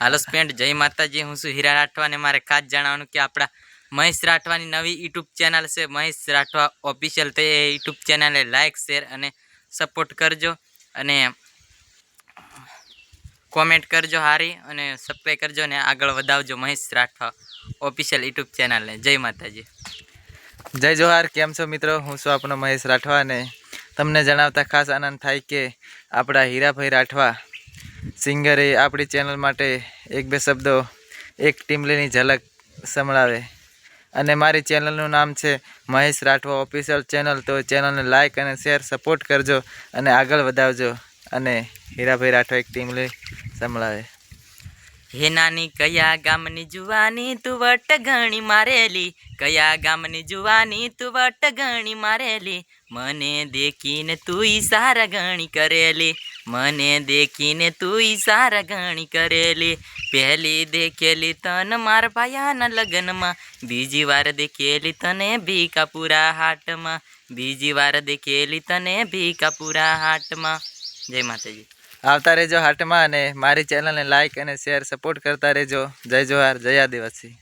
હાલો spend જય માતાજી, હું છું હીરા રાઠવા અને મારે ખાસ જણાવવાનું કે આપણા મહેશ રાઠવાની નવી યુટ્યુબ ચેનલ છે, મહેશ રાઠવા ઓફિશિયલ તે યુટ્યુબ ચેનલને લાઇક શેર અને સપોર્ટ કરજો અને કોમેન્ટ કરજો હારી અને સબસ્ક્રાઈબ કરજો અને આગળ વધાવજો મહેશ રાઠવા ઓફિશિયલ યુટ્યુબ ચેનલને જય માતાજી. જય જોહાર, કેમ છો મિત્રો? હું છું આપણો મહેશ રાઠવા અને તમને જણાવતા ખાસ આનંદ થાય કે આપણા હીરાભાઈ રાઠવા સિંગરે આપણી ચેનલ માટે એક બે શબ્દો એક ટીમલીની ઝલક સંભળાવે. અને મારી ચેનલનું નામ છે મહેશ રાઠવા ઓફિશિયલ ચેનલ, તો ચેનલને લાઇક અને શેર સપોર્ટ કરજો અને આગળ વધાવજો અને હીરાભાઈ રાઠવા એક ટીમલી સંભળાવે. હે નાની, કયા ગામની જુવાની તું વટ ગણી મારેલી? કયા ગામની જુવાની તું વટ ગણી મારેલી? મને દેખીને તું સારા ગણી કરેલી. મને દેખીને તું સારા ગણી કરેલી. પહેલી દેખેલી તન માર ભાયાના લગ્નમાં. બીજી વાર દેખેલી તને ભીકાપુરા હાટમાં. બીજી વાર દેખેલી તને ભીકાપુરા હાટમાં. જય માતાજી. આવતા રહેજો હાટમાં અને મારી ચેનલને લાઈક અને શેર સપોર્ટ કરતા રહેજો. જય જોહાર, જય આદિવાસી.